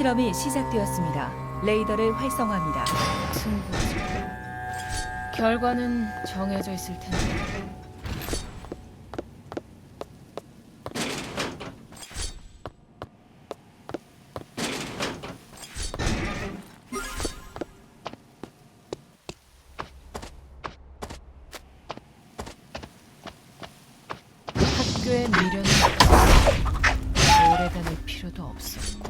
실험이 시작되었습니다. 레이더를 활성화합니다. 승부지. 결과는 정해져 있을 텐데. 학교의 미련은 오래 다닐 필요도 없었고.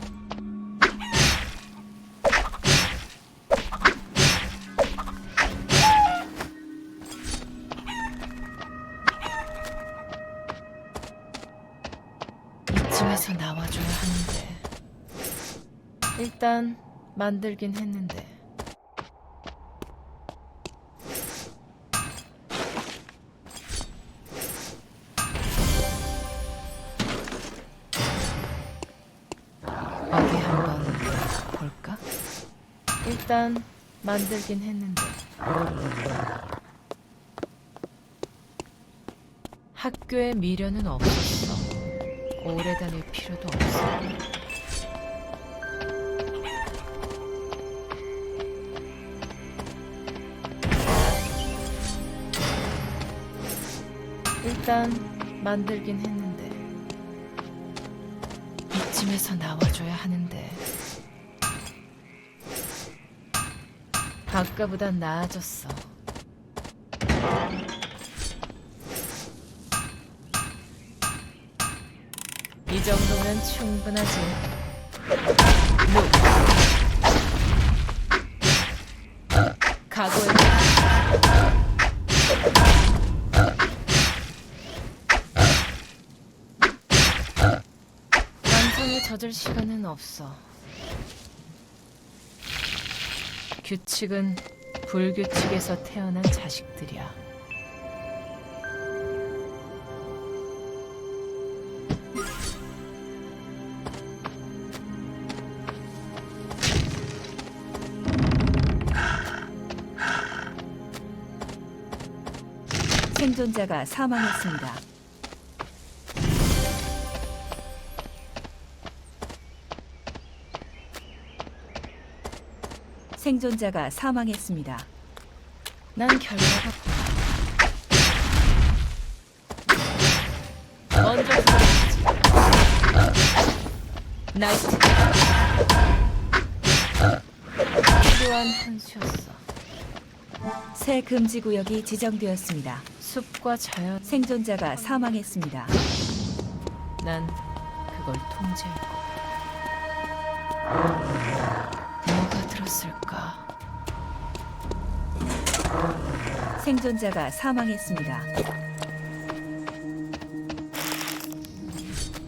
이쯤에서 나와줘야 하는데 일단 만들긴 했는데 어디 한번 볼까? 일단 만들긴 했는데 학교에 미련은 없었어. 오래 다닐 필요도 없어. 일단 만들긴 했는데 이쯤에서 나와줘야 하는데 아까보단 나아졌어. 이 정도면 충분하지. 룩. 각오해. 완성에 젖을 시간은 없어. 규칙은 불규칙에서 태어난 자식들이야. 생존자가 사망했습니다. 생존자가 사망했습니다. 난 보여. 먼저 들어가지. 나이트. 필요한 한 수였어. 새 금지 구역이 지정되었습니다. 숲과 자연. 생존자가 사망했습니다. 난 그걸 통제할 거야. 뭐가 들었을까? 생존자가 사망했습니다.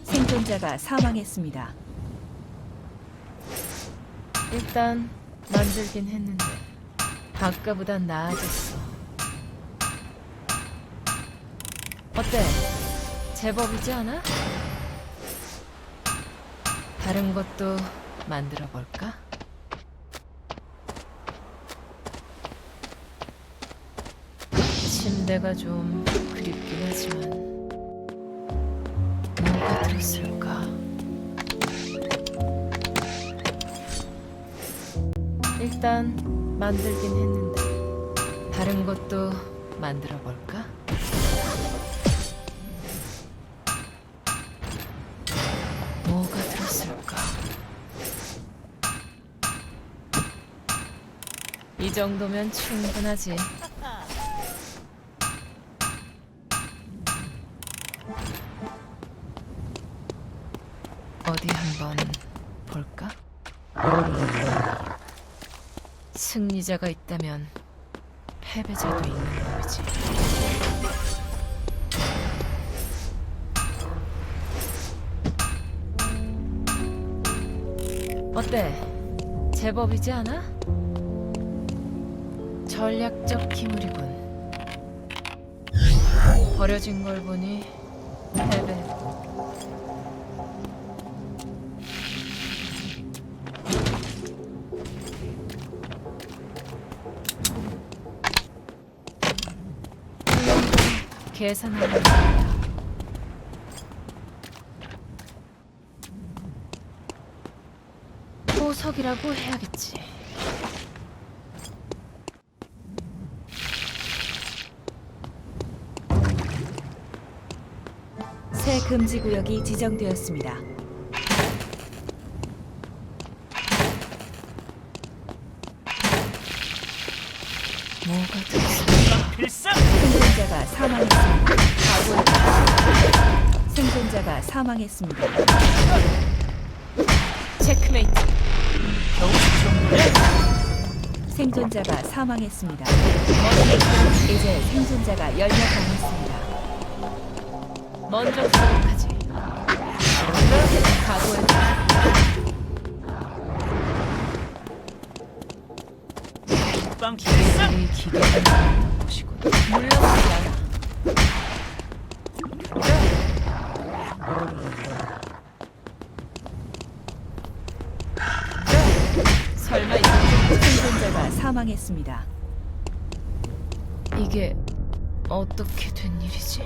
생존자가 사망했습니다. 일단 만들긴 했는데 아까보단 나아졌어. 어때? 제법이지 않아? 다른 것도 만들어 볼까? 침대가 좀 그립긴 하지만 뭐가 들었을까? 일단 만들긴 했는데 다른 것도 만들어 볼까? 이 정도면 충분하지. 어디 한번 볼까? 승리자가 있다면 패배자도 있는 법이지. 어때? 제법이지 않아? 전략적 기물이군. 버려진 걸 보니 패배했고. 계산하는 거야. 보석이라고 해야겠지. 새 금지 구역이 지정되었습니다. 뭐가 생존자가 사망했습니다. 각오해 생존자가 사망했습니다. 체크메이트. 생존자가 사망했습니다. 이제 생존자가 10명 남았습니다. 먼저 생각하지. 각오해. 빵 필상 이 기계는 것이고 물러서지 않아. 설마 이게, 생존자가 사망했습니다. 이게 어떻게 된 일이지?